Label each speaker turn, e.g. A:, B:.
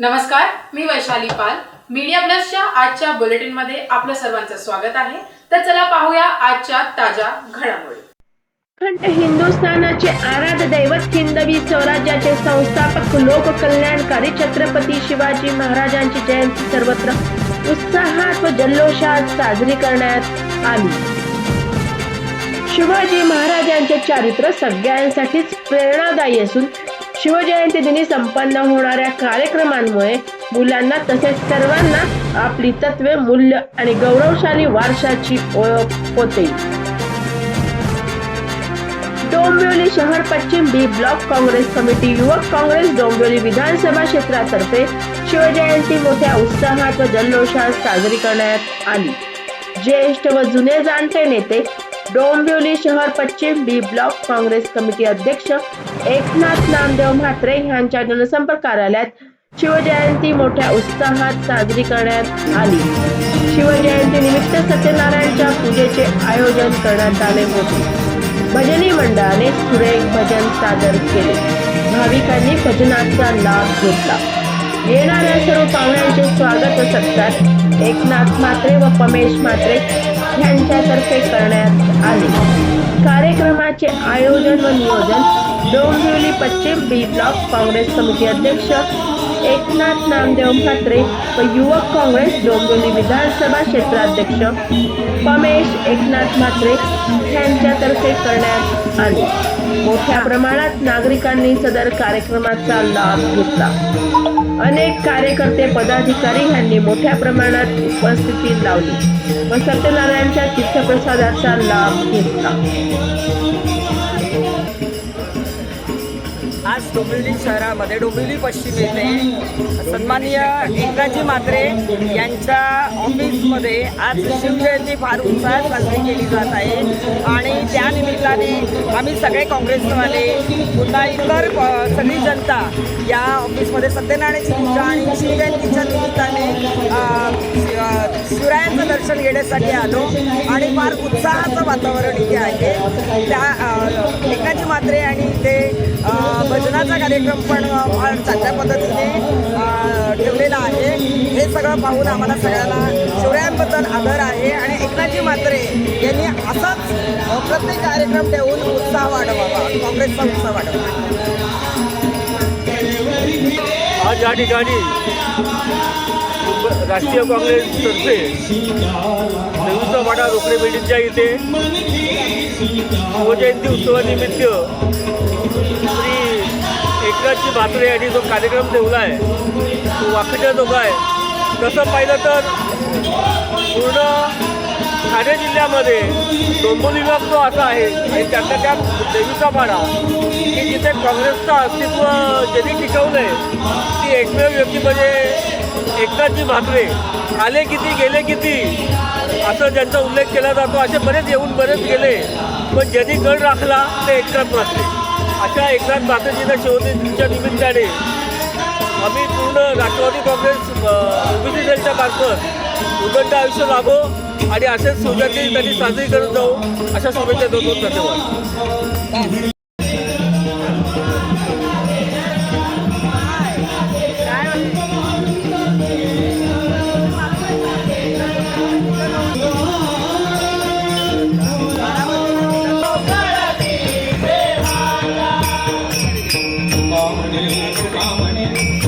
A: नमस्कार मी वैशाली पाल. मीडिया प्लसच्या आजच्या बुलेटिनमध्ये आपलं सर्वांचं स्वागत आहे. तर चला पाहूया आजच्या ताज्या घडामोडी.
B: अखंड हिंदुस्थानाचे आराध दैवत हिंदवी स्वराज्याचे संस्थापक लोककल्याणकारी छत्रपती शिवाजी महाराजांची जयंती सर्वत्र उत्साहात व जल्लोषात साजरी करण्यात आली. शिवाजी महाराजांचे चारित्र्य सगळ्यांसाठीच प्रेरणादायी असून शिवजयंती दिनी संपन्न होणाऱ्या कार्यक्रमांमुळे मुलांना तसेच सर्वांना आपली तत्वे मूल्य आणि गौरवशाली वारशाची ओळख होते. डोंबिवली शहर पश्चिम बी ब्लॉक काँग्रेस कमिटी युवक काँग्रेस डोंबिवली विधानसभा क्षेत्रातर्फे शिवजयंती मोठ्या उत्साहात व जल्लोषात साजरी करण्यात आली. ज्येष्ठ व जुने जाणते नेते डोंबिवली शहर पश्चिम बी ब्लॉक काँग्रेस कमिटी अध्यक्ष एकनाथ नामदेव म्हात्रे यांच्या जनसंपर्क कार्यालयात शिवजयंती मोठ्या उत्साहात साजरी करण्यात आली. शिवजयंती निमित्त सत्यनारायणच्या पूजेचे आयोजन करण्यात आले होते. भजनी मंडळाने सुरेख भजन सादर केले. भाविकांनी भजनाचा लाभ घेतला. येणाऱ्या सर्व पाहुण्यांचे स्वागत व सत्कार एकनाथ मात्रे व पमेश मात्रे यांच्यातर्फे करण्यात आले. कार्यक्रमाचे आयोजन व नियोजन डोंबिवली पश्चिम बी ब्लॉक काँग्रेस समिती अध्यक्ष एकनाथ नामदेव म्हात्रे व युवक काँग्रेस डोंबिवली विधानसभा क्षेत्राध्यक्ष पमेश एकनाथ म्हात्रे यांच्यातर्फे करण्यात आले. मोठ्या प्रमाणात नागरिकांनी सदर कार्यक्रमाचा लाभ घेतला. अनेक कार्यकर्ते पदाधिकारी यांनी मोठ्या प्रमाणात उपस्थिती लावली. व सत्यनारायणच्या तीर्थप्रसादाचा लाभ घेतला.
C: डोंबिवली शहरामध्ये डोंबिवली पश्चिम येथे सन्माननीय एकनाथजी म्हात्रे यांच्या ऑफिसमध्ये आज शिवजयंती फार उत्साहात साजरी केली जात आहे. आणि त्या निमित्ताने आम्ही सगळे काँग्रेसवाले पुन्हा इतर सगळी जनता या ऑफिसमध्ये सत्यनारायणाची पूजा आणि शिवजयंतीच्या निमित्ताने शिवरायांचं दर्शन घेण्यासाठी आलो. आणि फार उत्साहाचं वातावरण इथे आहे. त्या एकनाथजी म्हात्रे आणि ते भजनाचा कार्यक्रम पण फार चांगल्या पद्धतीने ठेवलेला आहे. हे सगळं पाहून आम्हाला सगळ्याला शिवरायांबद्दल आदर आहे आणि एकनाथजी म्हात्रे यांनी असाच प्रत्येक कार्यक्रम ठेवून उत्साह वाढवावा. काँग्रेसचा उत्साह वाढवा.
D: आज या ठिकाणी राष्ट्रीय काँग्रेसतर्फे संयुक्त वाडा रोकडे बिल्डिंगच्या इथे शिवजयंती उत्सवानिमित्त एकनाथजी म्हात्रे यांनी जो कार्यक्रम ठेवला आहे तो वाखण्याजोगा आहे. तसं पाहिलं तर पूर्ण ठाणे जिल्ह्यामध्ये डोंबिवली विभाग जो असा आहे आणि त्यातल्या त्यात देवीचा पाडा की जिथे काँग्रेसचं अस्तित्व ज्यांनी टिकवलं आहे ती एकमेव व्यक्ती म्हणजे एकनाथजी म्हात्रे. आले किती गेले किती असं ज्यांचा उल्लेख केला जातो असे बरेच येऊन बरेच गेले पण ज्यांनी गड राखला ते एकनाथ म्हात्रे. अशा एकनाथ म्हात्रेजींना शिवसेनेच्या निमित्ताने. आम्ही पूर्ण राष्ट्रवादी काँग्रेस ओबीसी सेलच्या मार्फत उदंड आयुष्य लाभो आणि असेच सौजाची त्यांनी साजरी करत जाऊ अशा शुभेच्छा देतो. धन्यवाद.
C: Come on in, come on in.